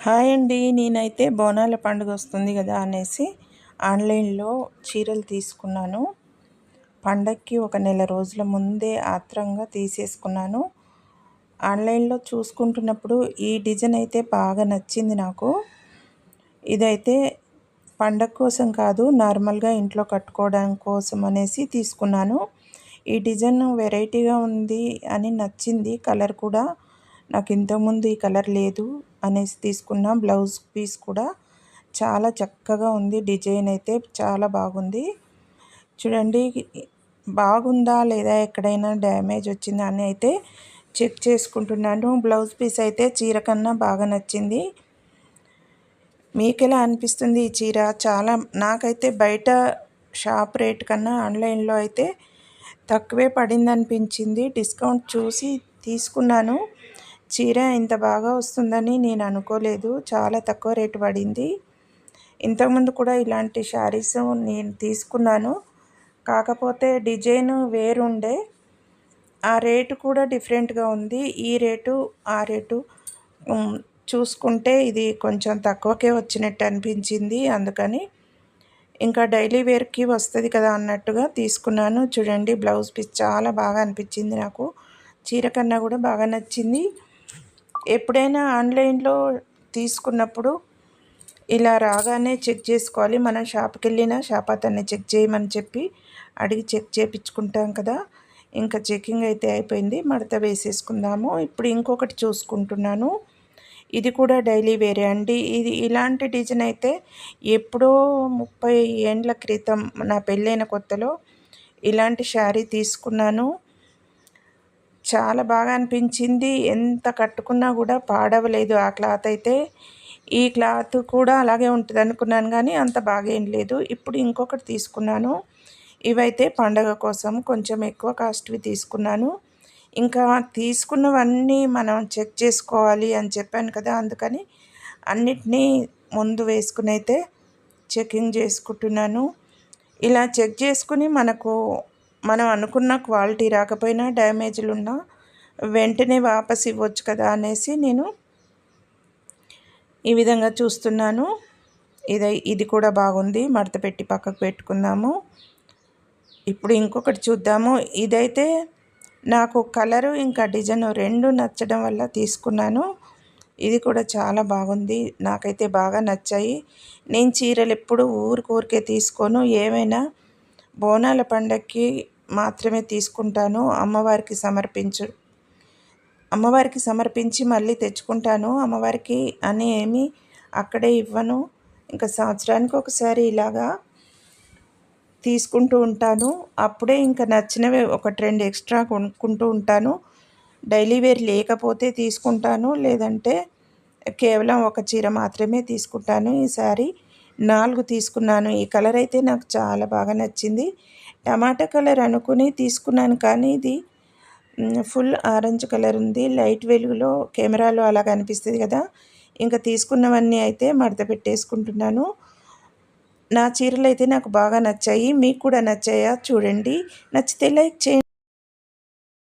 Hi అండి నేనైతే బోనాల పండుగ వస్తుంది కదా అనేసి ఆన్లైన్లో చీరలు తీసుకున్నాను. పండగకి ఒక నెల రోజుల ముందే ఆత్రంగా తీసేసుకున్నాను. ఆన్లైన్లో చూసుకుంటున్నప్పుడు ఈ డిజైన్ అయితే బాగా నచ్చింది నాకు. ఇదైతే పండగ కోసం కాదు నార్మల్గా ఇంట్లో కట్టుకోవడం కోసం అనేసి తీసుకున్నాను. ఈ డిజైన్ వెరైటీగా ఉంది అని నచ్చింది కలర్ కూడా. నాకు ఇంతకుముందు ఈ కలర్ లేదు. అనేసి తీసుకున్న. బ్లౌజ్ పీస్ కూడా చాలా చక్కగా ఉంది. డిజైన్ అయితే చాలా బాగుంది. చూడండి బాగుందా లేదా ఎక్కడైనా డ్యామేజ్ వచ్చిందా అని అయితే చెక్ చేసుకుంటున్నాను. బ్లౌజ్ పీస్ అయితే చీర కన్నా బాగా నచ్చింది. మీకు ఎలా అనిపిస్తుంది ఈ చీర? చాలా నాకైతే బయట షాప్ రేట్ కన్నా ఆన్లైన్లో అయితే తక్కువే పడింది అనిపించింది డిస్కౌంట్ చూసి తీసుకున్నాను. చీర ఇంత బాగా వస్తుందని నేను అనుకోలేదు. చాలా తక్కువ రేటు పడింది. ఇంతకుముందు కూడా ఇలాంటి శారీస్ నేను తీసుకున్నాను. కాకపోతే డిజైన్ వేరుండే. ఆ రేటు కూడా డిఫరెంట్గా ఉంది. ఈ రేటు ఆ రేటు చూసుకుంటే ఇది కొంచెం తక్కువకే వచ్చినట్టు అనిపించింది. అందుకని ఇంకా డైలీ వేర్కి వస్తుంది కదా అన్నట్టుగా తీసుకున్నాను. చూడండి బ్లౌజ్ పీస్ చాలా బాగా అనిపించింది నాకు. చీర కన్నా కూడా బాగా నచ్చింది. ఎప్పుడైనా ఆన్లైన్లో తీసుకున్నప్పుడు ఇలా రాగానే చెక్ చేసుకోవాలి. మనం షాప్కి వెళ్ళినా షాప్ అతన్ని చెక్ చేయమని చెప్పి అడిగి చెక్ చేయించుకుంటాం కదా. ఇంకా చెకింగ్ అయితే అయిపోయింది. మడత వేసేసుకుందాము. ఇప్పుడు ఇంకొకటి చూసుకుంటున్నాను. ఇది కూడా డైలీ వేరే అండి. ఇది ఇలాంటి డిజైన్ అయితే ఎప్పుడో ముప్పై ఏండ్ల క్రితం నా పెళ్ళైన కొత్తలో ఇలాంటి శారీ తీసుకున్నాను. చాలా బాగా అనిపించింది. ఎంత కట్టుకున్నా కూడా పాడవలేదు ఆ క్లాత్ అయితే. ఈ క్లాత్ కూడా అలాగే ఉంటుంది అనుకున్నాను కానీ అంత బాగేం లేదు. ఇప్పుడు ఇంకొకటి తీసుకున్నాను. ఇవైతే పండగ కోసం కొంచెం ఎక్కువ కాస్ట్వి తీసుకున్నాను. ఇంకా తీసుకున్నవన్నీ మనం చెక్ చేసుకోవాలి అని చెప్పాను కదా అందుకని అన్నిటినీ ముందు వేసుకుని అయితే చెకింగ్ చేసుకుంటున్నాను. ఇలా చెక్ చేసుకుని మనకు మనం అనుకున్న క్వాలిటీ రాకపోయినా డ్యామేజ్లు ఉన్నా వెంటనే వాపస్ ఇవ్వచ్చు కదా అనేసి నేను ఈ విధంగా చూస్తున్నాను. ఇది ఇది కూడా బాగుంది. మడత పెట్టి పక్కకు పెట్టుకుందాము. ఇప్పుడు ఇంకొకటి చూద్దాము. ఇదైతే నాకు కలరు ఇంకా డిజైన్ రెండు నచ్చడం వల్ల తీసుకున్నాను. ఇది కూడా చాలా బాగుంది. నాకైతే బాగా నచ్చాయి. నేను చీరలు ఎప్పుడు ఊరికూరికే తీసుకోను. ఏమైనా బోనాల పండక్కి మాత్రమే తీసుకుంటాను. అమ్మవారికి సమర్పించు అమ్మవారికి సమర్పించి మళ్ళీ తెచ్చుకుంటాను. అమ్మవారికి అని ఏమి అక్కడే ఇవ్వను. ఇంకా సంవత్సరానికి ఒకసారి ఇలాగా తీసుకుంటూ ఉంటాను. అప్పుడే ఇంకా నచ్చినవి ఒకటి రెండు ఎక్స్ట్రా కొనుక్కుంటూ ఉంటాను. డైలీ వేర్ లేకపోతే తీసుకుంటాను. లేదంటే కేవలం ఒక చీర మాత్రమే తీసుకుంటాను ఈసారి. నాలుగు తీసుకున్నాను. ఈ కలర్ అయితే నాకు చాలా బాగా నచ్చింది. టమాటా కలర్ అనుకుని తీసుకున్నాను కానీ ఇది ఫుల్ ఆరెంజ్ కలర్ ఉంది. లైట్ వెలుగులో కెమెరాలో అలా కనిపిస్తుంది కదా. ఇంకా తీసుకున్నవన్నీ అయితే మడత పెట్టేసుకుంటున్నాను. నా చీరలు అయితే నాకు బాగా నచ్చాయి. మీకు కూడా నచ్చాయా? చూడండి. నచ్చితే లైక్ చేయండి.